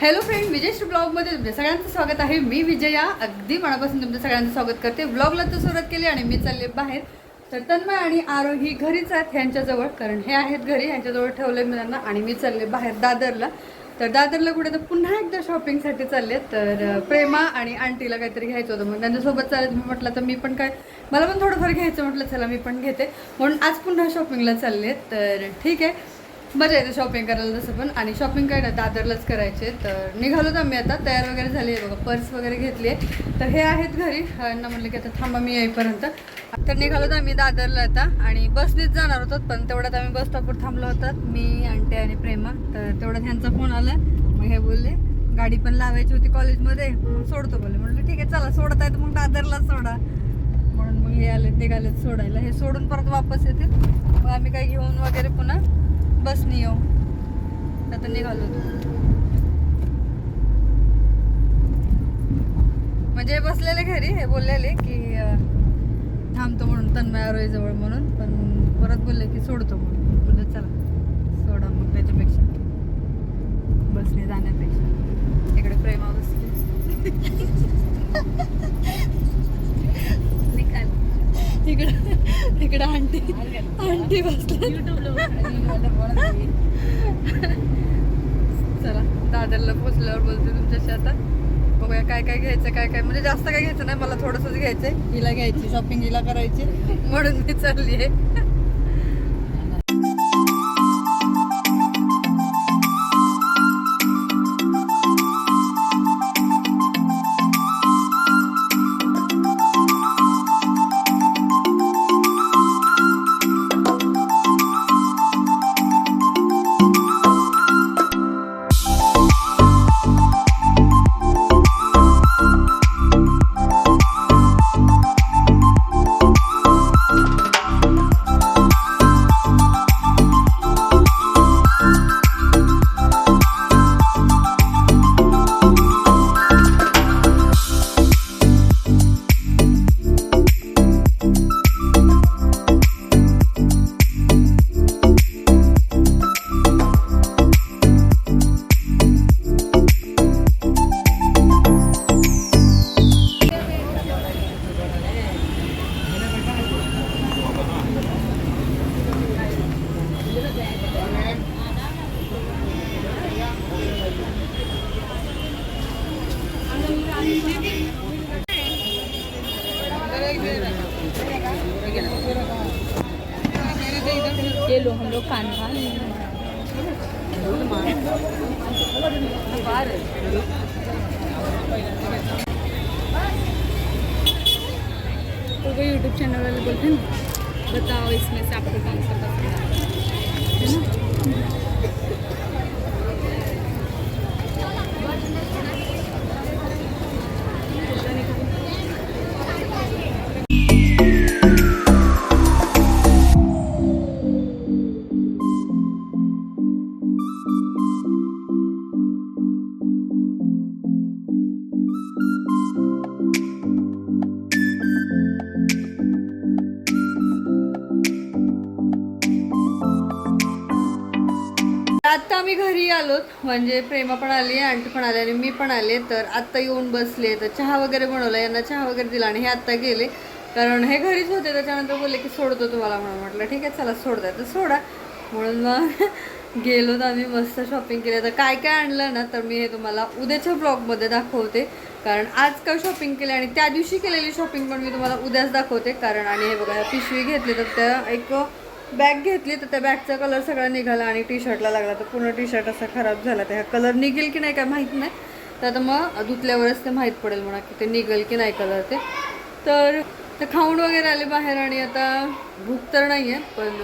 Hello friend विजयश्री ब्लॉगमध्ये तुमच्या सगळ्यांचं स्वागत आहे. मी विजया अगदी मनापासून तुमच्या सगळ्यांचं स्वागत करते. ब्लॉगला तर सुरुवात केली आणि मी चालले बाहेर. तर तन्मय आणि आरोही घरीच आहेत ह्यांच्याजवळ कारण हे आहेत घरी ह्यांच्याजवळ ठेवलं मी त्यांना आणि मी चालले बाहेर दादरला. तर दादरला कुठे तर पुन्हा एकदा शॉपिंगसाठी चालले. तर प्रेमा आणि आंटीला काहीतरी घ्यायचं होतं मग त्यांच्यासोबत चालत मी म्हटलं तर मी पण काय मला पण थोडंफार घ्यायचं. म्हटलं चला मी पण घेते. म्हणून आज पुन्हा शॉपिंगला चालले. तर ठीक आहे. मजा येते शॉपिंग करायला तसं पण. आणि शॉपिंग काय दादरलाच करायचे. तर निघालो तर आम्ही आता. तयार वगैरे झाली आहे बघा. पर्स वगैरे घेतली आहे. तर हे आहेत घरी. यांना म्हणलं की आता थांबा मी येईपर्यंत. तर निघालो तर आम्ही दादरला आता. आणि बसनेच जाणार होतो पण तेवढ्यात आम्ही बस स्टॉपवर थांबलो होतात मी आंटे आणि प्रेमा. तर तेवढ्यात ह्यांचा फोन आला. मग हे बोलले गाडी पण लावायची होती कॉलेजमध्ये मग सोडतो बोलले. म्हटलं ठीक आहे चला सोडत आहे तर मग दादरला सोडा. म्हणून मग हे आले निघालेत सोडायला. हे सोडून परत वापस येतील. मग आम्ही काही घेऊन वगैरे पुन्हा बसनी येऊ. आता निघालो. म्हणजे बसलेले घरी हे बोललेले की थांबतो म्हणून तन्मय जवळ म्हणून पण परत बोलले की सोडतो म्हणून. बोलले चला सोडा मग त्याच्यापेक्षा. बसने जाण्यापेक्षा. इकडे प्रेमा बसली. इकडं इकडं आंटी आंटी बसली चला दादरला पोचल्यावर बोलते तुमच्याशी आता. बघूया काय काय घ्यायचं काय काय. म्हणजे जास्त काय घ्यायचं नाही मला थोडंसंच घ्यायचंय. हिला घ्यायची शॉपिंग हिला करायची. म्हणून मी चालली आहे ये लो हम लोग कान्हा तो वो यूट्यूब चैनल वाले बोलते हैं बताओ इसमें से आपको कौन सा पसंद आम्ही घरी आलोत. म्हणजे प्रेमा पण आली आंटी पण आली आणि मी पण आले. तर आत्ता येऊन बसले. तर चहा वगैरे बनवला. यांना चहा वगैरे दिला आणि हे आत्ता गेले. कारण हे घरीच होते. त्याच्यानंतर बोलले की सोडतो तुम्हाला म्हणून. म्हटलं ठीक आहे चला सोडताय तर सोडा. म्हणून मग गेलो तर आम्ही मस्त शॉपिंग केली. तर काय काय आणलं ना तर मी हे तुम्हाला उद्याच्या ब्लॉगमध्ये दाखवते. कारण आज काय शॉपिंग केली आणि त्या दिवशी केलेली शॉपिंग पण मी तुम्हाला उद्याच दाखवते. कारण आणि हे बघा पिशवी घेतली तर त्या एक बॅग घेतली तर त्या बॅगचा कलर सगळा निघाला आणि टी शर्टला लागला. तर पूर्ण टी शर्ट असा खराब झाला. तर हा कलर निघेल की नाही काय माहीत नाही. तर आता मग धुतल्यावरच ते माहीत पडेल म्हणा की ते निघेल की नाही कलर ते. तर ते खाऊन वगैरे आले बाहेर आणि आता भूक तर नाही आहे पण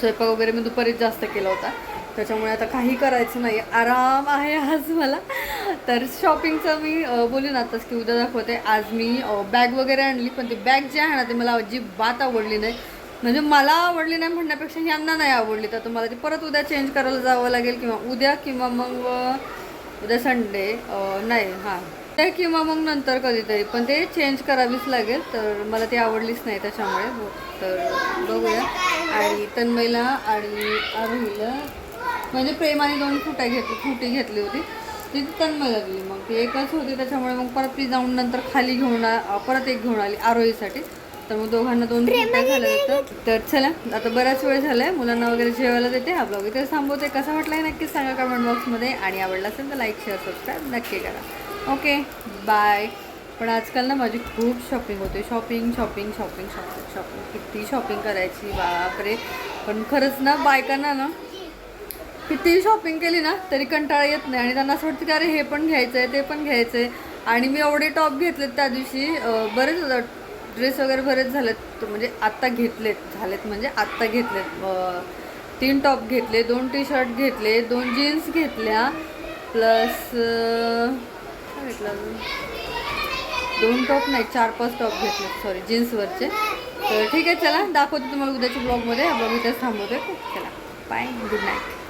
स्वयंपाक वगैरे मी दुपारीच जास्त केला होता. त्याच्यामुळे आता काही करायचं नाही आराम आहे आज मला. तर शॉपिंगचं मी बोलून आताच की उद्या दाखवते. आज मी बॅग वगैरे आणली पण ती बॅग जी आहे ना ती मला अजिबात आवडली नाही. म्हणजे मला आवडली नाही म्हणण्यापेक्षा यांना नाही आवडली. तर तुम्हाला ती परत उद्या चेंज करायला जावं लागेल किंवा उद्या किंवा मग उद्या संडे नाही हां. ते किंवा मग नंतर कधीतरी. पण ते चेंज करावीच लागेल. तर मला ती आवडलीच नाही त्याच्यामुळे. हो, तर बघूया. आणि तन्मयला आणि आरोहीला म्हणजे प्रेमाने दोन फुट्या घेतली फुटी घेतली होती. ती तन्मय लागली मग ती एकच होती. त्याच्यामुळे मग परत ती जाऊन नंतर खाली घेऊन परत एक घेऊन आली आरोहीसाठी. तर मग दोघांना दोन कुर्त्या झाल्या होत्या तर चला आता बराच वेळ झालाय. मुलांना वगैरे जेवायला देते. हा ब्लॉग इथे थांबवते. कसा वाटला हे नक्कीच सांगा कमेंट बॉक्समध्ये आणि आवडला असेल तर लाईक शेअर सबस्क्राईब नक्की करा. ओके बाय पण आजकाल ना माझी खूप शॉपिंग होते. Shopping shopping shopping shopping shopping किती शॉपिंग करायची? बापरे. पण खरंच ना बायकांना ना कितीही शॉपिंग केली ना तरी कंटाळा येत नाही. आणि त्यांना असं वाटतं की अरे हे पण घ्यायचं आहे ते पण घ्यायचं आहे आणि मी एवढे टॉप घेतलेत त्या दिवशी. बरेच ड्रेस वगैरे बरेच झालेत. म्हणजे आत्ता घेतलेत झालेत म्हणजे आत्ता घेतलेत. तीन टॉप घेतले दोन टी शर्ट घेतले दोन जीन्स घेतल्या प्लस काय घेतलं अजून? दोन टॉप नाही चार पाच टॉप घेतले सॉरी जीन्सवरचे. तर ठीक आहे चला दाखवते तुम्हाला उद्याच्या ब्लॉगमध्ये ब्लॉग इथेच थांबवते. चला बाय गुड नाईट